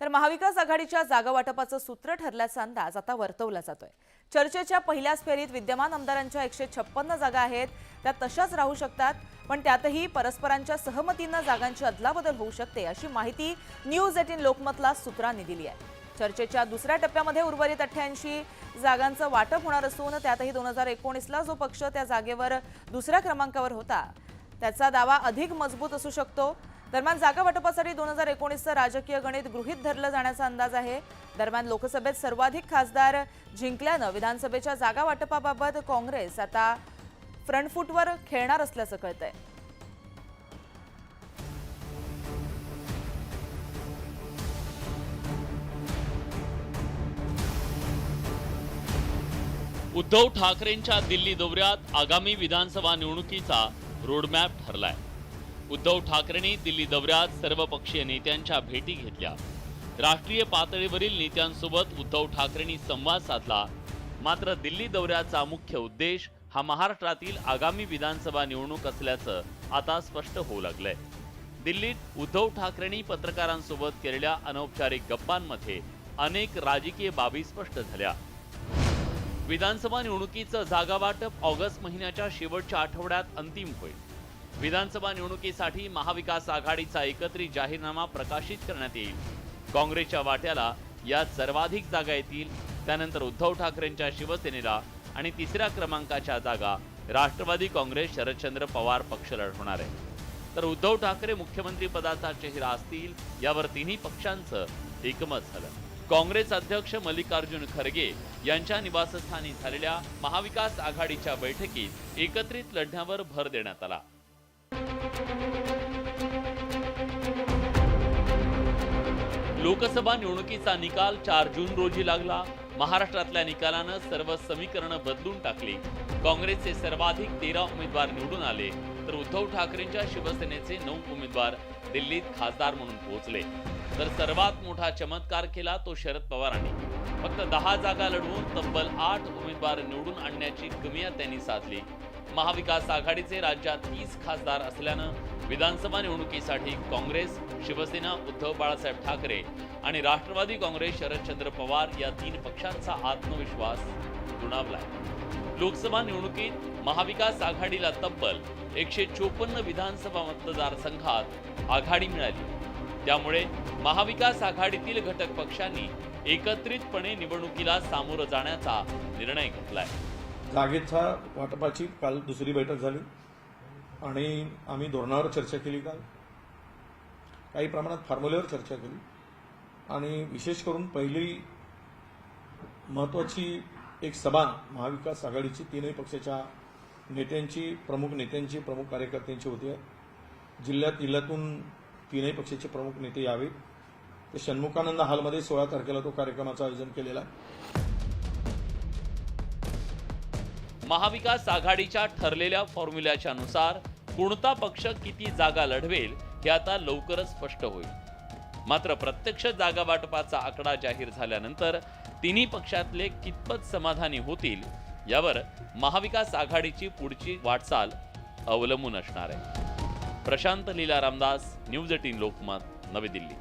तर महाविकास आघाडीच्या जागा वाटपाचं सूत्र ठरल्याचा अंदाज आता वर्तवला जातोय. चर्चेच्या पहिल्याच फेरीत विद्यमान आमदारांच्या एकशे छप्पन्न जागा आहेत. त्या तशाच राहू शकतात पण त्यातही परस्परांच्या सहमतीनं जागांची अदलाबदल होऊ शकते अशी माहिती न्यूज एटीन लोकमतला सूत्रांनी दिली आहे. चर्चेच्या दुसऱ्या टप्प्यामध्ये उर्वरित अठ्ठ्याऐंशी जागांचं वाटप होणार असून त्यातही दोन हजार एकोणीसला जो पक्ष त्या जागेवर दुसऱ्या क्रमांकावर होता त्याचा दावा अधिक मजबूत असू शकतो. दरम्यान जागा वाटपासाठी दोन हजार एकोणीसचं राजकीय गणित गृहीत धरलं जाण्याचा अंदाज आहे. दरम्यान लोकसभेत सर्वाधिक खासदार जिंकल्यानं विधानसभेच्या जागा वाटपाबाबत काँग्रेस आता फ्रंटफूटवर खेळणार असल्याचं कळतंय. उद्धव ठाकरेंच्या दिल्ली दौऱ्यात आगामी विधानसभा निवडणुकीचा रोडमॅप ठरलाय. उद्धव ठाकरेंनी दिल्ली दौऱ्यात सर्वपक्षीय नेत्यांच्या भेटी घेतल्या. राष्ट्रीय पातळीवरील नेत्यांसोबत उद्धव ठाकरेंनी संवाद साधला. मात्र दिल्ली दौऱ्याचा मुख्य उद्देश हा महाराष्ट्रातील आगामी विधानसभा निवडणूक असल्याचं आता स्पष्ट होऊ लागलंय. दिल्लीत उद्धव ठाकरेंनी पत्रकारांसोबत केलेल्या अनौपचारिक गप्पांमध्ये अनेक राजकीय बाबी स्पष्ट झाल्या. विधानसभा निवडणुकीचं जागावाटप ऑगस्ट महिन्याच्या शेवटच्या आठवड्यात अंतिम होईल. विधानसभा निवडणुकीसाठी महाविकास आघाडीचा एकत्रित जाहीरनामा प्रकाशित करण्यात येईल. काँग्रेसच्या वाट्याला यात सर्वाधिक जागा येतील. त्यानंतर उद्धव ठाकरेंच्या शिवसेनेला आणि तिसऱ्या क्रमांकाच्या जागा राष्ट्रवादी काँग्रेस शरदचंद्र पवार पक्ष लढवणार आहे तर उद्धव ठाकरे मुख्यमंत्री पदाचा चेहरा असतील यावर तिन्ही पक्षांचं एकमत झालं. काँग्रेस अध्यक्ष मल्लिकार्जुन खरगे यांच्या निवासस्थानी झालेल्या महाविकास आघाडीच्या बैठकीत एकत्रित लढण्यावर भर देण्यात आला. लोकसभा निवडणुकीचा निकाल चार जून रोजी लागला. महाराष्ट्रातल्या निकालानं सर्व समीकरणं बदलून टाकली. काँग्रेसचे सर्वाधिक तेरा उमेदवार निवडून आले. तर उद्धव ठाकरेंच्या शिवसेनेचे नऊ उमेदवार दिल्लीत खासदार म्हणून पोहोचले. तर सर्वात मोठा चमत्कार केला तो शरद पवारांनी. फक्त दहा जागा लढवून तब्बल आठ उमेदवार निवडून आणण्याची कमिया त्यांनी साधली. महाविकास आघाडीचे राज्यात तीस खासदार असल्यानं विधानसभा निवडणुकीसाठी काँग्रेस शिवसेना उद्धव बाळासाहेब ठाकरे आणि राष्ट्रवादी काँग्रेस शरदचंद्र पवार या तीन पक्षांचा आत्मविश्वास दुणावलाय. लोकसभा निवडणुकीत महाविकास आघाडीला तब्बल एकशे चोपन्न विधानसभा मतदारसंघात आघाडी मिळाली. त्यामुळे महाविकास आघाडीतील घटक पक्षांनी एकत्रितपणे निवडणुकीला सामोरं जाण्याचा निर्णय घेतलाय. जागेच्या वाटपाची काल दुसरी बैठक झाली. आणि आम्ही धोरणावर चर्चा केली काल. काही प्रमाणात फॉर्म्युल्यावर चर्चा केली. आणि विशेष करून पहिली महत्वाची एक सभा महाविकास आघाडीची तीनही पक्षाच्या नेत्यांची प्रमुख नेत्यांची प्रमुख कार्यकर्त्यांची होती. जिल्ह्यात जिल्ह्यातून तीनही पक्षाचे प्रमुख नेते यावेत. ते षण्मुखानंद हॉलमध्ये सोळा तारखेला तो कार्यक्रमाचं आयोजन केलेलं महाविकास आघाडीच्या ठरलेल्या फॉर्म्युल्याच्या नुसार कोणता पक्ष किती जागा लढवेल हे आता लवकरच स्पष्ट होईल. मात्र प्रत्यक्ष जागा वाटपाचा आकडा जाहीर झाल्यानंतर तिन्ही पक्षातले कितपत समाधानी होतील यावर महाविकास आघाडीची पुढची वाटचाल अवलंबून असणार आहे. Prashant Leela Ramdas news eighteen Lokmat Navi Delhi.